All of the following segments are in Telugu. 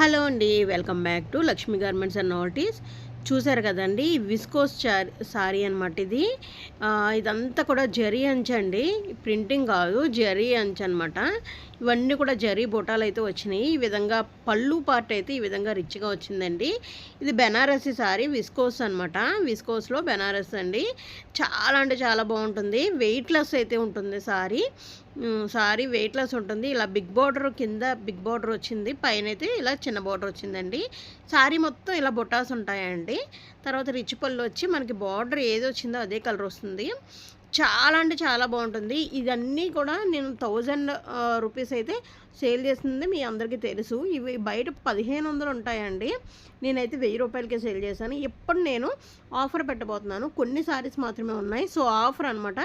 హలో అండి welcome back to Lakshmi garments and notice. చూసారు కదండి విస్కోస్ సారీ అనమాట ఇది. ఇదంతా కూడా జరీ అంచండి. ప్రింటింగ్ కాదు జరీ అంచ్ అనమాట ఇవన్నీ కూడా జరీ బొటాలు అయితే వచ్చినాయి. ఈ విధంగా పళ్ళు పార్ట్ అయితే ఈ విధంగా రిచ్గా వచ్చిందండి. ఇది బెనారసీ సారీ విస్కోస్ అనమాట విస్కోస్లో బెనారస్ అండి. చాలా అంటే చాలా బాగుంటుంది. వెయిట్లెస్ అయితే ఉంటుంది సారీ. సారీ వెయిట్లెస్ ఉంటుంది. ఇలా బిగ్ బార్డర్ కింద బిగ్ బార్డర్ వచ్చింది. పైన అయితే ఇలా చిన్న బార్డర్ వచ్చిందండి. సారీ మొత్తం ఇలా బొటాస్ ఉంటాయండి. తర్వాత రిచ్ పళ్ళు వచ్చి మనకి బార్డర్ ఏది వచ్చిందో అదే కలర్ వస్తుంది. చాలా అంటే చాలా బాగుంటుంది. ఇదన్నీ కూడా నేను థౌజండ్ రూపీస్ అయితే సేల్ చేసింది మీ అందరికీ తెలుసు. ఇవి బయట పదిహేను వందలు ఉంటాయండి. నేనైతే వెయ్యి రూపాయలకే సేల్ చేశాను. ఇప్పుడు నేను ఆఫర్ పెట్టబోతున్నాను. కొన్ని సారీస్ మాత్రమే ఉన్నాయి. సో ఆఫర్ అనమాట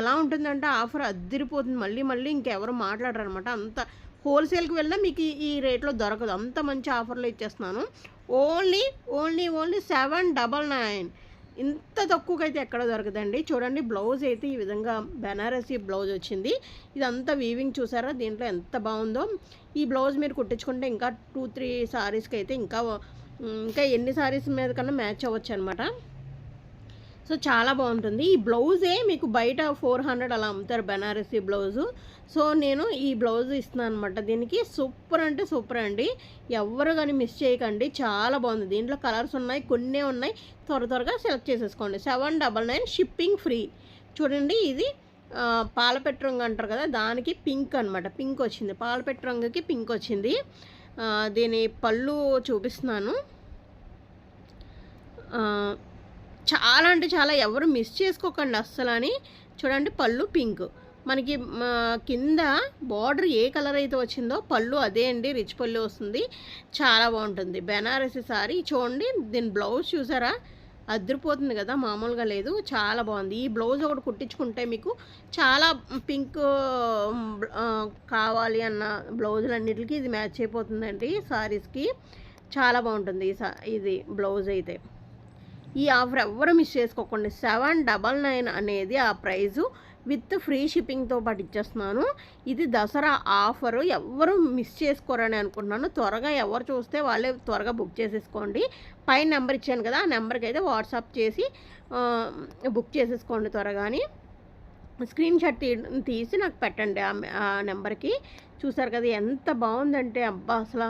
ఎలా ఉంటుందంటే ఆఫర్ అద్దరిపోతుంది. మళ్ళీ మళ్ళీ ఇంకెవరు మాట్లాడరు అనమాట అంత హోల్సేల్కి వెళ్ళినా మీకు ఈ రేట్లో దొరకదు. అంత మంచి ఆఫర్లు ఇచ్చేస్తున్నాను. Only only only seven double nine ఇంత తక్కువకైతే ఎక్కడ దొరకదండి. చూడండి బ్లౌజ్ అయితే ఈ విధంగా బెనారసీ బ్లౌజ్ వచ్చింది. ఇదంతా వీవింగ్ చూసారా? దీంట్లో ఎంత బాగుందో. ఈ బ్లౌజ్ మీరు కుట్టించుకుంటే ఇంకా టూ త్రీ సారీస్కి అయితే ఇంకా ఇంకా ఎన్ని సారీస్ మీద కన్నా మ్యాచ్ అవ్వచ్చు అనమాట సో చాలా బాగుంటుంది. ఈ బ్లౌజే మీకు బయట ఫోర్ హండ్రెడ్ అలా అమ్ముతారు బెనారసీ బ్లౌజు. సో నేను ఈ బ్లౌజ్ ఇస్తున్నాను అనమాట దీనికి సూపర్ అంటే సూపర్ అండి. ఎవరు కానీ మిస్ చేయకండి. చాలా బాగుంది. దీంట్లో కలర్స్ ఉన్నాయి కొన్నే ఉన్నాయి. త్వర త్వరగా సెలెక్ట్ చేసేసుకోండి. Seven double nine shipping free. చూడండి ఇది పాలపెట్టు రంగు అంటారు కదా దానికి పింక్ అనమాట పింక్ వచ్చింది. పాలపెట్టు రంగుకి పింక్ వచ్చింది. దీని పళ్ళు చూపిస్తున్నాను. చాలా అంటే చాలా ఎవరు మిస్ చేసుకోకండి అస్సలు అని చూడండి పళ్ళు పింక్ మనకి కింద బార్డర్ ఏ కలర్ అయితే వచ్చిందో పళ్ళు అదే అండి రిచ్ పళ్ళు వస్తుంది. చాలా బాగుంటుంది. బెనారసి సారీ చూడండి దీని బ్లౌజ్ చూసారా? అదిరిపోతుంది కదా మామూలుగా లేదు. చాలా బాగుంది. ఈ బ్లౌజ్ ఒకటి కుట్టించుకుంటే మీకు చాలా పింక్ కావాలి అన్న బ్లౌజులు అన్నిటికీ ఇది మ్యాచ్ అయిపోతుందండి సారీస్కి. చాలా బాగుంటుంది ఇది బ్లౌజ్ అయితే. ఈ ఆఫర్ ఎవ్వరూ మిస్ చేసుకోకండి. సెవెన్ డబల్ నైన్ అనేది ఆ ప్రైజు. విత్ ఫ్రీ షిప్పింగ్తో పాటు ఇచ్చేస్తున్నాను. ఇది దసరా ఆఫరు. ఎవరు మిస్ చేసుకోరని అనుకుంటున్నాను. త్వరగా ఎవరు చూస్తే వాళ్ళే త్వరగా బుక్ చేసేసుకోండి. పైన నెంబర్ ఇచ్చాను కదా ఆ నెంబర్కి అయితే వాట్సాప్ చేసి బుక్ చేసేసుకోండి త్వరగాని. స్క్రీన్ షాట్ తీసి నాకు పెట్టండి ఆ నెంబర్కి. చూసారు కదా ఎంత బాగుందంటే అబ్బా అసలు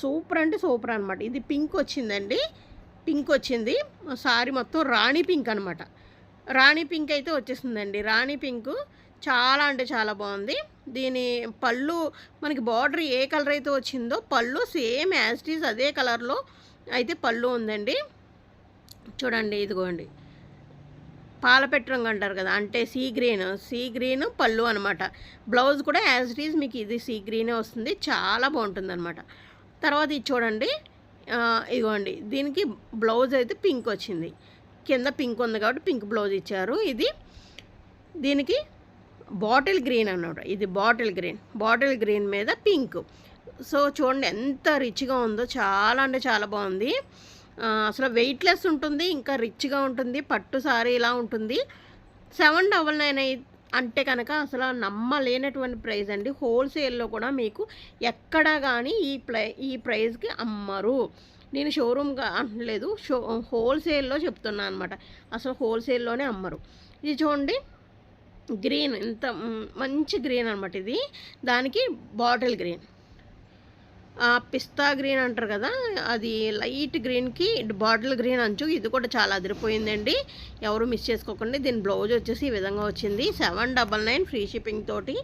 సూపర్ అంటే సూపర్ అనమాట ఇది పింక్ వచ్చిందండి. పింక్ వచ్చింది. సారీ మొత్తం రాణి పింక్ అనమాట రాణి పింక్ అయితే వచ్చేసిందండి. రాణి పింక్ చాలా అంటే చాలా బాగుంది. దీని పళ్ళు మనకి బార్డర్ ఏ కలర్ అయితే వచ్చిందో పళ్ళు సేమ్ యాజ్టీస్ అదే కలర్లో అయితే పళ్ళు ఉందండి. చూడండి ఇదిగోండి. పాలపెట్టు రంగు అంటారు కదా అంటే సీ గ్రీన్. సీ గ్రీన్ పళ్ళు అనమాట బ్లౌజ్ కూడా యాజ్ ఇట్ ఈజ్ మీకు ఇది సీ గ్రీనే వస్తుంది. చాలా బాగుంటుంది అనమాట తర్వాత ఇది చూడండి. ఇదిగోండి దీనికి బ్లౌజ్ అయితే పింక్ వచ్చింది. కింద పింక్ ఉంది కాబట్టి పింక్ బ్లౌజ్ ఇచ్చారు. ఇది దీనికి బాటిల్ గ్రీన్ అన్నమాట. ఇది బాటిల్ గ్రీన్. బాటిల్ గ్రీన్ మీద పింక్. సో చూడండి ఎంత రిచ్గా ఉందో. చాలా అంటే చాలా బాగుంది. అసలు వెయిట్లెస్ ఉంటుంది ఇంకా రిచ్గా ఉంటుంది పట్టు సారీ ఇలా ఉంటుంది. సెవెన్ డబల్ నైన్ అంటే కనుక అసలు నమ్మలేనటువంటి ప్రైస్ అండి. హోల్సేల్లో కూడా మీకు ఎక్కడా కానీ ఈ ప్రై ఈ ప్రైస్కి అమ్మరు. నేను షోరూమ్గా అనలేదు షో హోల్సేల్లో చెప్తున్నాను అనమాట. అసలు హోల్సేల్లోనే అమ్మరు. ఇది చూడండి గ్రీన్ ఇంత మంచి గ్రీన్ అనమాట ఇది. దానికి బాటిల్ గ్రీన్. పిస్తా గ్రీన్ అంటారు కదా అది లైట్ గ్రీన్కి బాటిల్ గ్రీన్ అంచు. ఇది కూడా చాలా అదిరిపోయిందండి. ఎవరు మిస్ చేసుకోకండి. దీని బ్లౌజ్ వచ్చేసి ఈ విధంగా వచ్చింది. Seven double nine free shipping తోటి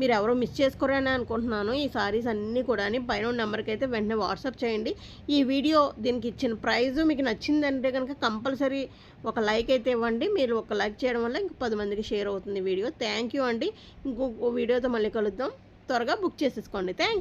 మీరు ఎవరు మిస్ చేసుకోరని అనుకుంటున్నాను. ఈ సారీస్ అన్నీ కూడా పైన నెంబర్కి అయితే వెంటనే వాట్సాప్ చేయండి. ఈ వీడియో దీనికి ఇచ్చిన ప్రైజ్ మీకు నచ్చిందంటే కనుక కంపల్సరీ ఒక లైక్ అయితే ఇవ్వండి. మీరు ఒక లైక్ చేయడం వల్ల ఇంక పది మందికి షేర్ అవుతుంది వీడియో. థ్యాంక్ యూ అండి. ఇంకొక వీడియోతో మళ్ళీ కలుద్దాం. త్వరగా బుక్ చేసేసుకోండి. థ్యాంక్